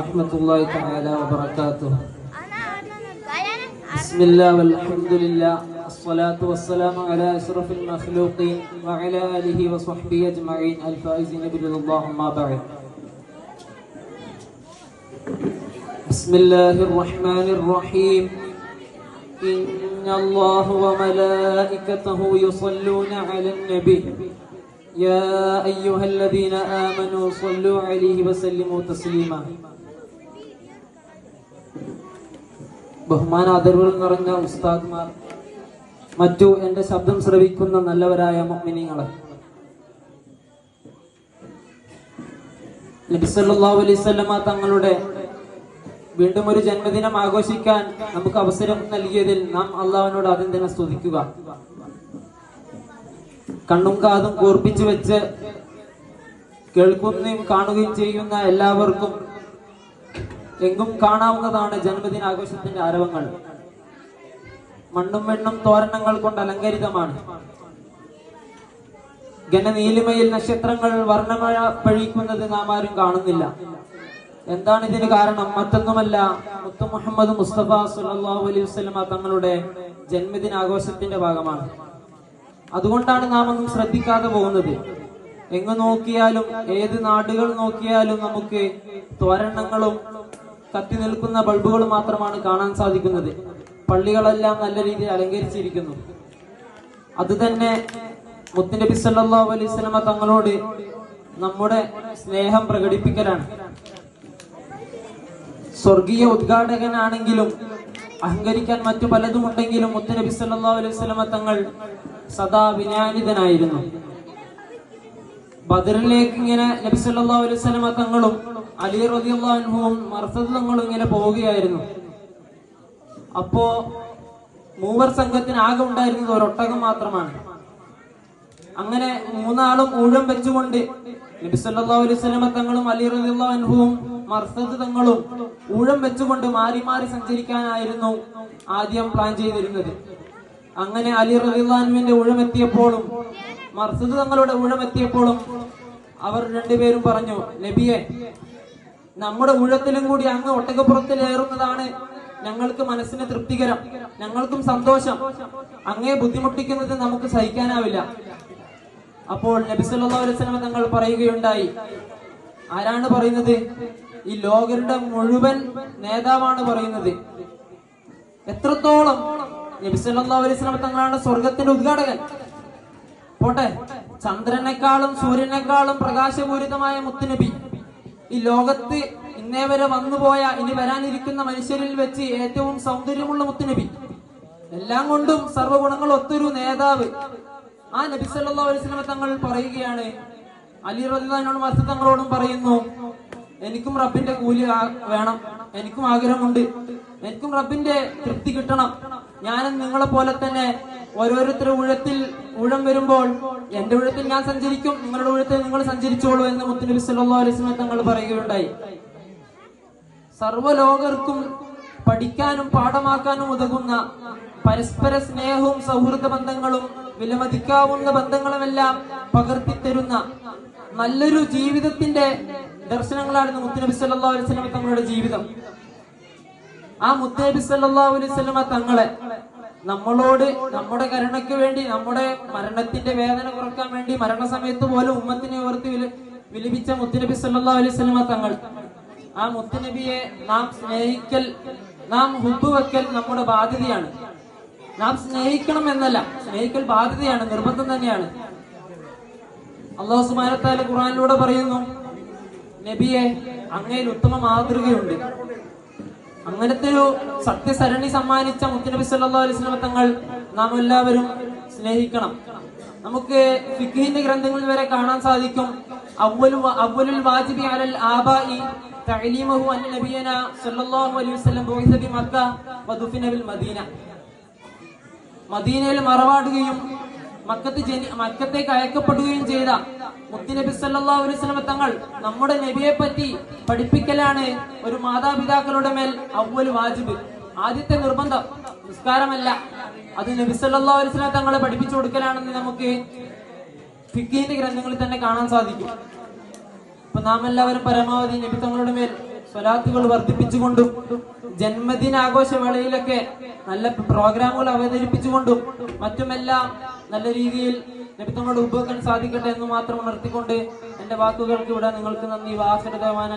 ورحمة الله تعالى وبركاته. بسم الله والحمد لله. الصلاة والسلام على أشرف المخلوقين وعلى آله وصحبه أجمعين. الفائزين برضا الله ما بعد. بسم الله الرحمن الرحيم. إن الله وملائكته يصلون على النبي. يا أيها الذين آمنوا صلوا عليه وسلموا تسليما. ബഹുമാന ആദരവുകൾ നിറഞ്ഞ ഉസ്താദ്മാർ മറ്റു എന്റെ ശബ്ദം ശ്രവിക്കുന്ന നല്ലവരായ വസല്ലമ തങ്ങളുടെ വീണ്ടും ഒരു ജന്മദിനം ആഘോഷിക്കാൻ നമുക്ക് അവസരം നൽകിയതിൽ നാം അള്ളാഹുവിനോട് ആദ്യം തന്നെ സ്തുതിക്കുക. കണ്ണും കാതും കൂർപ്പിച്ചു വെച്ച് കേൾക്കുന്നതും കാണുകയും ചെയ്യുന്ന എല്ലാവർക്കും എങ്കും കാണാവുന്നതാണ് ജന്മദിന ആഘോഷത്തിന്റെ ആരവങ്ങൾ. മണ്ണും വെണ്ണും തോരണങ്ങൾ കൊണ്ട് അലങ്കരിതമാണ്. ഘനനീലിമയിൽ നക്ഷത്രങ്ങൾ വർണമഴ പഴിക്കുന്നത് നാം ആരും കാണുന്നില്ല. എന്താണ് ഇതിന് കാരണം? മറ്റൊന്നുമല്ല മുത്തു മുഹമ്മദ് മുസ്തഫ സുല്ലാഹു അലൈഹി വസ്ലമ തങ്ങളുടെ ജന്മദിനാഘോഷത്തിന്റെ ഭാഗമാണ്. അതുകൊണ്ടാണ് നാം ഒന്നും ശ്രദ്ധിക്കാതെ പോകുന്നത്. എങ്ങു നോക്കിയാലും ഏത് നാടുകൾ നോക്കിയാലും നമുക്ക് തോരണങ്ങളും കത്തി നിൽക്കുന്ന ബൾബുകൾ മാത്രമാണ് കാണാൻ സാധിക്കുന്നത്. പള്ളികളെല്ലാം നല്ല രീതിയിൽ അലങ്കരിച്ചിരിക്കുന്നു. അത് തന്നെ മുത്തുനബി അലൈഹി വസല്ലമ തങ്ങളോട് നമ്മുടെ സ്നേഹം പ്രകടിപ്പിക്കലാണ്. സ്വർഗീയ ഉദ്ഘാടകനാണെങ്കിലും അഹങ്കരിക്കാൻ മറ്റു പലതുമുണ്ടെങ്കിലും മുത്തുനബി സല്ലല്ലാഹു അലൈഹി സ്വലമ തങ്ങൾ സദാ വിനാനിതനായിരുന്നു ബദറിലേക്ക് ഇങ്ങനെ നബി സല്ലല്ലാഹു അലൈഹി വസല്ലമ തങ്ങളും അലി റബി അള്ളാഹുവും മർസദ് തങ്ങളും ഇങ്ങനെ പോവുകയായിരുന്നു. അപ്പോ മൂവർ സംഘത്തിന് ആകെ ഉണ്ടായിരുന്നത് ഒരൊട്ടകം മാത്രമാണ്. അങ്ങനെ മൂന്നാളും ഊഴം വെച്ചുകൊണ്ട് നബി സല്ലല്ലാഹു അലൈഹി വസല്ലമ തങ്ങളും അലി റബി അള്ളാഹുവും മർസദ് തങ്ങളും ഊഴം വെച്ചുകൊണ്ട് മാറി മാറി സഞ്ചരിക്കാനായിരുന്നു ആദ്യം പ്ലാൻ ചെയ്തിരുന്നത്. അങ്ങനെ അലി റബി അള്ളാഹുവിന്റെ ഊഴം എത്തിയപ്പോഴും മർസദ് തങ്ങളുടെ ഊഴം എത്തിയപ്പോഴും അവർ രണ്ടുപേരും പറഞ്ഞു നബിയെ നമ്മുടെ ഊഴത്തിലും കൂടി അങ്ങ് ഒട്ടകപ്പുറത്തിൽ ഏറുന്നതാണ് ഞങ്ങൾക്ക് മനസ്സിന് തൃപ്തികരം ഞങ്ങൾക്കും സന്തോഷം. അങ്ങേ ബുദ്ധിമുട്ടിക്കുന്നത് നമുക്ക് സഹിക്കാനാവില്ല. അപ്പോൾ നബി സല്ലല്ലാഹു അലൈഹി വസല്ലം തങ്ങൾ പറയുകയുണ്ടായി ആരാണ് പറയുന്നത്? ഈ ലോകരുടെ മുഴുവൻ നേതാവാണ് പറയുന്നത്. എത്രത്തോളം നബി സല്ലല്ലാഹു അലൈഹി വസല്ലം തങ്ങളാണ് സ്വർഗത്തിന്റെ ഉദ്ഘാടകൻ. പോട്ടെ. ചന്ദ്രനേക്കാളും സൂര്യനേക്കാളും പ്രകാശപൂരിതമായ മുത്തുനബി. ഈ ലോകത്ത് ഇന്നേ വരെ വന്നുപോയ ഇനി വരാനിരിക്കുന്ന മനുഷ്യരിൽ വെച്ച് ഏറ്റവും സൗന്ദര്യമുള്ള മുത്തുനബി. എല്ലാം കൊണ്ടും സർവഗുണങ്ങൾ ഒത്തൊരു നേതാവ്. ആ നബി സല്ലല്ലാഹു അലൈഹി വസല്ലം തങ്ങൾ പറയുകയാണ് അലി റളിയല്ലാഹു മർസ തങ്ങളോടും പറയുന്നു എനിക്കും റബ്ബിന്റെ കൂലി വേണം. എനിക്കും ആഗ്രഹമുണ്ട്. എനിക്കും റബ്ബിന്റെ തൃപ്തി കിട്ടണം. ഞാനും നിങ്ങളെ പോലെ തന്നെ ഓരോരുത്തരുടെ ഊഴത്തിൽ ഊഴം വരുമ്പോൾ എന്റെ ഊഴത്തിൽ ഞാൻ സഞ്ചരിക്കും നിങ്ങളുടെ ഊഴത്തിൽ നിങ്ങൾ സഞ്ചരിച്ചോളൂ എന്ന് മുത്തുനബി സല്ലല്ലാഹു അലൈഹി തങ്ങൾ പറയുകയുണ്ടായി. സർവലോകർക്കും പഠിക്കാനും പാഠമാക്കാനും ഉതകുന്ന പരസ്പര സ്നേഹവും സൗഹൃദ ബന്ധങ്ങളും വിലമതിക്കാവുന്ന ബന്ധങ്ങളുമെല്ലാം പകർത്തിത്തരുന്ന നല്ലൊരു ജീവിതത്തിന്റെ ദർശനങ്ങളായിരുന്നു മുത്തുനബി സല്ലല്ലാഹു അലൈഹി തങ്ങളുടെ ജീവിതം. ആ മുത്തേബി സല്ലല്ലാഹു അലൈഹി വസല്ലമ തങ്ങളെ നമ്മളോട് നമ്മുടെ കരുണയ്ക്ക് വേണ്ടി നമ്മുടെ മരണത്തിന്റെ വേദന കുറയ്ക്കാൻ വേണ്ടി മരണസമയത്ത് പോലും ഉമ്മത്തിനെ ഓർത്ത് വില വിലപിച്ച മുത്തുനബി സല്ലാ അലൈഹി വസല്ലമ തങ്ങൾ. ആ മുത്തുനബിയെ നാം സ്നേഹിക്കൽ നാം ഹുബ് വെക്കൽ നമ്മുടെ ബാധ്യതയാണ്. നാം സ്നേഹിക്കണം എന്നല്ല സ്നേഹിക്കൽ ബാധ്യതയാണ് നിർബന്ധം തന്നെയാണ്. അള്ളാഹു സുബാനത്താല ഖുർആനിലൂടെ പറയുന്നു നബിയെ അങ്ങയിൽ ഉത്തമ മാതൃകയുണ്ട് അങ്ങനത്തെ ഒരു സത്യസരണി സമ്മാനിച്ച മുത്തനബി സല്ലാ അലൈഹി തങ്ങൾ നാം എല്ലാവരും സ്നേഹിക്കണം. നമുക്ക് ഫിഖിന്റെ ഗ്രന്ഥങ്ങളിൽ വരെ കാണാൻ സാധിക്കും. അവ്വലുൽ വാജിബി അലൽ ആബായി തഅലീമഹു അൻ നബിയന സല്ലല്ലാഹു അലൈഹി വസല്ലം ബുഇസ ബി മക്ക വദുഫിന ബിൽ മദീന. മദീനയിൽ മറവാടുകയും മക്കത്ത് മക്കത്തേക്ക് അയക്കപ്പെടുകയും ചെയ്ത മുത്തുനബി വസല്ലം തങ്ങൾ നമ്മുടെ നബിയെ പറ്റി പഠിപ്പിക്കലാണ് ഒരു മാതാപിതാക്കളുടെ മേൽ അവ്വൽ വാജിബ്. ആദ്യത്തെ നിർബന്ധം നിസ്കാരമല്ല. അത് നബി സല്ലാ അലൈഹി വസല്ലം തങ്ങളെ പഠിപ്പിച്ചു കൊടുക്കലാണെന്ന് നമുക്ക് ഫിക്കീന്റെ ഗ്രന്ഥങ്ങളിൽ തന്നെ കാണാൻ സാധിക്കും. അപ്പൊ നാം എല്ലാവരും പരമാവധി നബി തങ്ങളുടെ മേൽ സ്വലാത്തുകൾ വർദ്ധിപ്പിച്ചുകൊണ്ടും ജന്മദിനാഘോഷവേളയിലൊക്കെ നല്ല പ്രോഗ്രാമുകൾ അവതരിപ്പിച്ചുകൊണ്ടും മറ്റുമെല്ലാം നല്ല രീതിയിൽ ലഭിതങ്ങളുടെ ഉപയോഗിക്കാൻ സാധിക്കട്ടെ എന്ന് മാത്രം ഉണർത്തിക്കൊണ്ട് എന്റെ വാക്കുകൾക്ക് ഇവിടെ നിങ്ങൾക്ക് നന്ദി. വാസരതമാന